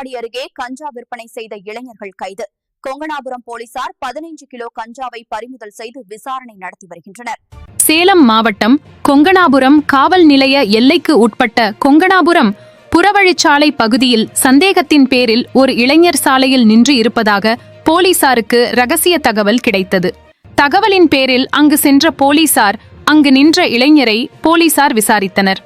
எடப்பாடி அருகே கஞ்சா விற்பனை செய்த இளைஞர்கள் கைது. கொங்கனாபுரம் போலீசார் பதினைஞ்சு கிலோ கஞ்சாவை பறிமுதல் செய்து விசாரணை நடத்தி வருகின்றனர். சேலம் மாவட்டம் கொங்கனாபுரம் காவல் நிலைய எல்லைக்கு உட்பட்ட கொங்கனாபுரம் புறவழிச்சாலை பகுதியில் சந்தேகத்தின் பேரில் ஒரு இளைஞர் சாலையில் நின்று இருப்பதாக போலீசாருக்கு ரகசிய தகவல் கிடைத்தது. தகவலின் பேரில் அங்கு சென்ற போலீசார் அங்கு நின்ற இளைஞரை போலீசார் விசாரித்தனர்.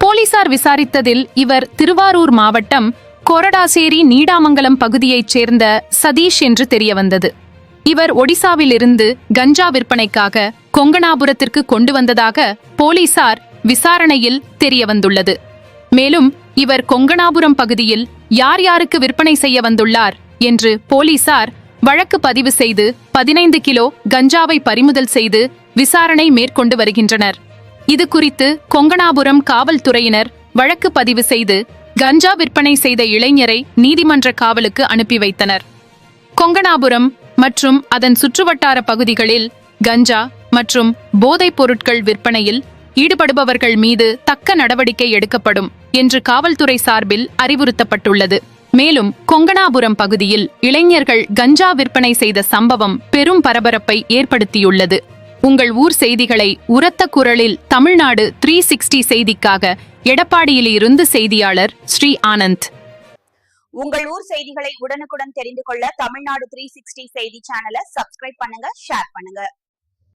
போலீசார் விசாரித்ததில் இவர் திருவாரூர் மாவட்டம் கொரடாசேரி நீடாமங்கலம் பகுதியைச் சேர்ந்த சதீஷ் என்று தெரியவந்தது. இவர் ஒடிசாவிலிருந்து கஞ்சா விற்பனைக்காக கொங்கணாபுரத்திற்கு கொண்டு வந்ததாக போலீசார் விசாரணையில் தெரியவந்துள்ளது. மேலும் இவர் கொங்கணாபுரம் பகுதியில் யார் யாருக்கு விற்பனை செய்ய வந்துள்ளார் என்று போலீசார் வழக்கு பதிவு செய்து பதினைந்து கிலோ கஞ்சாவை பறிமுதல் செய்து விசாரணை மேற்கொண்டு வருகின்றனர். இது குறித்து கொங்கணாபுரம் காவல்துறையினர் வழக்கு பதிவு செய்து கஞ்சா விற்பனை செய்த இளைஞரை நீதிமன்ற காவலுக்கு அனுப்பி வைத்தனர். கொங்கணாபுரம் மற்றும் அதன் சுற்றுவட்டார பகுதிகளில் கஞ்சா மற்றும் போதைப் பொருட்கள் விற்பனையில் ஈடுபடுபவர்கள் மீது தக்க நடவடிக்கை எடுக்கப்படும் என்று காவல்துறை சார்பில் அறிவுறுத்தப்பட்டுள்ளது. மேலும் கொங்கணாபுரம் பகுதியில் இளைஞர்கள் கஞ்சா விற்பனை செய்த சம்பவம் பெரும் பரபரப்பை ஏற்படுத்தியுள்ளது. உங்கள் ஊர் செய்திகளை உரத்த குரலில் தமிழ்நாடு த்ரீ சிக்ஸ்டி செய்திக்காக எடப்பாடியில் இருந்து செய்தியாளர் ஸ்ரீ ஆனந்த். உங்கள் ஊர் செய்திகளை உடனுக்குடன் தெரிந்து கொள்ள தமிழ்நாடு த்ரீ சிக்ஸ்டி செய்தி சேனலை சப்ஸ்கிரைப் பண்ணுங்க ஷேர் பண்ணுங்க.